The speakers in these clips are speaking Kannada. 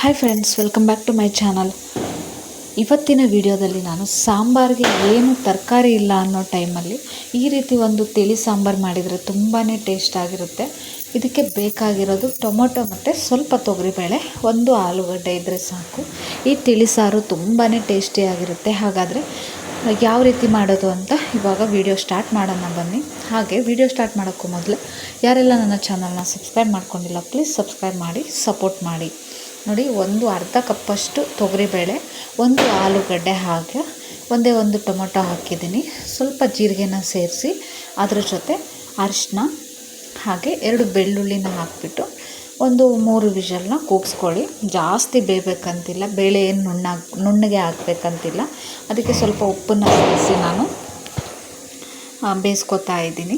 Hi friends welcome back to my channel ಇವತ್ತಿನ ವಿಡಿಯೋದಲ್ಲಿ ನಾನು ಸಾಂಬಾರಿಗೆ ಏನು ತರಕಾರಿ ಇಲ್ಲ ಅನ್ನೋ ಟೈಮಲ್ಲಿ ಈ ರೀತಿ ಒಂದು ತಿಳಿ ಸಾಂಬಾರು ಮಾಡಿದರೆ ತುಂಬಾ ಟೇಸ್ಟ್ ಆಗಿರುತ್ತೆ. ಇದಕ್ಕೆ ಬೇಕಾಗಿರೋದು ಟೊಮೊಟೊ ಮತ್ತು ಸ್ವಲ್ಪ ತೊಗರಿಬೇಳೆ, ಒಂದು ಆಲೂಗಡ್ಡೆ ಇದ್ದರೆ ಸಾಕು. ಈ ತಿಳಿ ಸಾರು ತುಂಬಾ ಟೇಸ್ಟಿಯಾಗಿರುತ್ತೆ ಹಾಗಾದರೆ ಯಾವ ರೀತಿ ಮಾಡೋದು ಅಂತ ಇವಾಗ ವಿಡಿಯೋ ಸ್ಟಾರ್ಟ್ ಮಾಡೋಣ ಬನ್ನಿ. ಹಾಗೆ ವಿಡಿಯೋ ಸ್ಟಾರ್ಟ್ ಮಾಡೋಕ್ಕೂ ಮೊದಲು ಯಾರೆಲ್ಲ ನನ್ನ ಚಾನಲ್ನ ಸಬ್ಸ್ಕ್ರೈಬ್ ಮಾಡ್ಕೊಂಡಿಲ್ಲ ಪ್ಲೀಸ್ ಸಬ್ಸ್ಕ್ರೈಬ್ ಮಾಡಿ ಸಪೋರ್ಟ್ ಮಾಡಿ. ನೋಡಿ, ಒಂದು ಅರ್ಧ ಕಪ್ಪಷ್ಟು ತೊಗರಿಬೇಳೆ, ಒಂದು ಆಲೂಗಡ್ಡೆ ಹಾಗೆ, ಒಂದೇ ಒಂದು ಟೊಮೊಟೊ ಹಾಕಿದ್ದೀನಿ. ಸ್ವಲ್ಪ ಜೀರಿಗೆನ ಸೇರಿಸಿ, ಅದ್ರ ಜೊತೆ ಅರಿಶಿನ ಹಾಗೆ ಎರಡು ಬೆಳ್ಳುಳ್ಳಿನ ಹಾಕಿಬಿಟ್ಟು, ಒಂದು ಮೂರು ವಿಷಲ್ನ ಕೂಗಿಸ್ಕೊಳ್ಳಿ. ಜಾಸ್ತಿ ಬೇಯಬೇಕಂತಿಲ್ಲ ಬೇಳೆ ಏನು ನುಣ್ಣಾಗಿ ನುಣ್ಣಗೆ ಹಾಕ್ಬೇಕಂತಿಲ್ಲ. ಅದಕ್ಕೆ ಸ್ವಲ್ಪ ಉಪ್ಪನ್ನು ಸೇರಿಸಿ ನಾನು ಬೇಯಿಸ್ಕೊತಾ ಇದ್ದೀನಿ.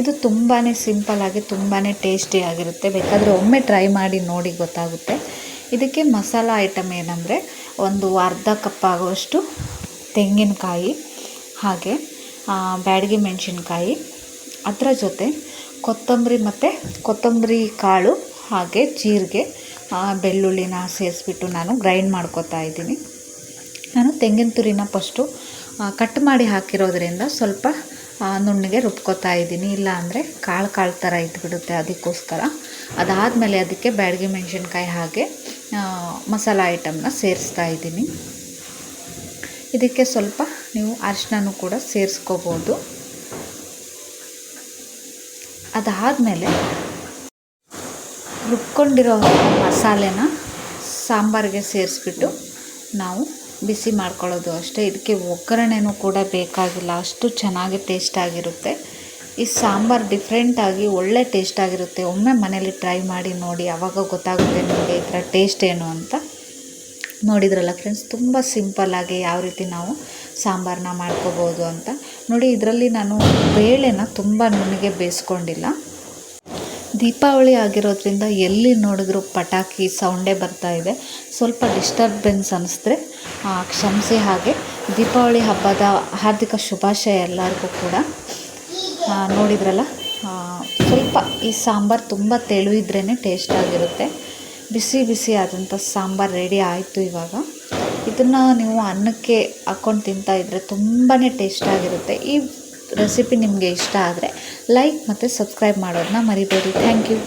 ಇದು ತುಂಬಾ ಸಿಂಪಲ್ಲಾಗಿ ತುಂಬಾ ಟೇಸ್ಟಿಯಾಗಿರುತ್ತೆ ಬೇಕಾದರೆ ಒಮ್ಮೆ ಟ್ರೈ ಮಾಡಿ ನೋಡಿ ಗೊತ್ತಾಗುತ್ತೆ. ಇದಕ್ಕೆ ಮಸಾಲ ಐಟಮ್ ಏನಂದರೆ ಒಂದು ಅರ್ಧ ಕಪ್ ಆಗುವಷ್ಟು ತೆಂಗಿನಕಾಯಿ, ಹಾಗೆ ಬ್ಯಾಡಗಿ ಮೆಣಸಿನ್ಕಾಯಿ, ಅದರ ಜೊತೆ ಕೊತ್ತಂಬರಿ ಮತ್ತು ಕೊತ್ತಂಬರಿ ಕಾಳು, ಹಾಗೆ ಜೀರಿಗೆ ಬೆಳ್ಳುಳ್ಳಿನ ಸೇರಿಸ್ಬಿಟ್ಟು ನಾನು ಗ್ರೈಂಡ್ ಮಾಡ್ಕೋತಾ ಇದ್ದೀನಿ. ನಾನು ತೆಂಗಿನ ತುರಿನ ಫಸ್ಟು ಕಟ್ ಮಾಡಿ ಹಾಕಿರೋದ್ರಿಂದ ಸ್ವಲ್ಪ ನುಣ್ಣಗೆ ರುಬ್ಕೋತಾ ಇದ್ದೀನಿ. ಇಲ್ಲ ಅಂದರೆ ಕಾಳು ಕಾಳು ಥರ ಇದ್ಬಿಡುತ್ತೆ ಅದಕ್ಕೋಸ್ಕರ. ಅದಾದಮೇಲೆ ಅದಕ್ಕೆ ಬ್ಯಾಡಗಿ ಮೆಣಸಿನ್ಕಾಯಿ ಹಾಗೆ ಮಸಾಲ ಐಟಮ್ನ ಸೇರಿಸ್ತಾ ಇದ್ದೀನಿ. ಇದಕ್ಕೆ ಸ್ವಲ್ಪ ನೀವು ಅರಿಶಿನೂ ಕೂಡ ಸೇರಿಸ್ಕೋಬೋದು. ಅದಾದಮೇಲೆ ರುಬ್ಕೊಂಡಿರೋ ಮಸಾಲೆನ ಸಾಂಬಾರಿಗೆ ಸೇರಿಸ್ಬಿಟ್ಟು ನಾವು ಬಿಸಿ ಮಾಡ್ಕೊಳ್ಳೋದು ಅಷ್ಟೇ. ಇದಕ್ಕೆ ಒಗ್ಗರಣೆನೂ ಕೂಡ ಬೇಕಾಗಿಲ್ಲ. ಅಷ್ಟು ಚೆನ್ನಾಗಿ ಟೇಸ್ಟಾಗಿರುತ್ತೆ ಈ ಸಾಂಬಾರು ಡಿಫ್ರೆಂಟಾಗಿ ಒಳ್ಳೆ ಟೇಸ್ಟಾಗಿರುತ್ತೆ ಒಮ್ಮೆ ಮನೇಲಿ ಟ್ರೈ ಮಾಡಿ ನೋಡಿ ಆವಾಗ ಗೊತ್ತಾಗುತ್ತೆ ನಿಮಗೆ ಥರ ಟೇಸ್ಟ್ ಏನು ಅಂತ. ನೋಡಿದ್ರಲ್ಲ ಫ್ರೆಂಡ್ಸ್ ತುಂಬ ಸಿಂಪಲ್ಲಾಗಿ ಯಾವ ರೀತಿ ನಾವು ಸಾಂಬಾರನ್ನ ಮಾಡ್ಕೋಬೋದು ಅಂತ. ನೋಡಿ, ಇದರಲ್ಲಿ ನಾನು ಬೇಳೆನ ತುಂಬ ನುಣ್ಣಗೆ ಬೇಯಿಸ್ಕೊಂಡಿಲ್ಲ. ದೀಪಾವಳಿ ಆಗಿರೋದ್ರಿಂದ ಎಲ್ಲಿ ನೋಡಿದ್ರು ಪಟಾಕಿ ಸೌಂಡೇ ಬರ್ತಾ ಇದೆ. ಸ್ವಲ್ಪ ಡಿಸ್ಟರ್ಬೆನ್ಸ್ ಅನ್ನಿಸಿದ್ರೆ ಕ್ಷಮಿಸಿ ಹಾಗೆ. ದೀಪಾವಳಿ ಹಬ್ಬದ ಹಾರ್ದಿಕ ಶುಭಾಶಯ ಎಲ್ಲರಿಗೂ ಕೂಡ. ನೋಡಿದ್ರಲ್ಲ? ಸ್ವಲ್ಪ ಈ ಸಾಂಬಾರು ತುಂಬ ಟೇಸ್ಟ್ ಆಗಿರುತ್ತೆ. ಬಿಸಿ ಬಿಸಿ ಆದಂಥ ಸಾಂಬಾರು ರೆಡಿ ಆಯಿತು ಇವಾಗ. ಇದನ್ನು ನೀವು ಅನ್ನಕ್ಕೆ ಹಾಕ್ಕೊಂಡು ತಿಂತಾಯಿದ್ರೆ ತುಂಬಾ ಟೇಸ್ಟಾಗಿರುತ್ತೆ ಈ ರೆಸಿಪಿ ನಿಮಗೆ ಇಷ್ಟ ಆದರೆ ಲೈಕ್ ಮತ್ತು ಸಬ್ಸ್ಕ್ರೈಬ್ ಮಾಡೋದನ್ನ ಮರಿಬೇಡಿ. Thank you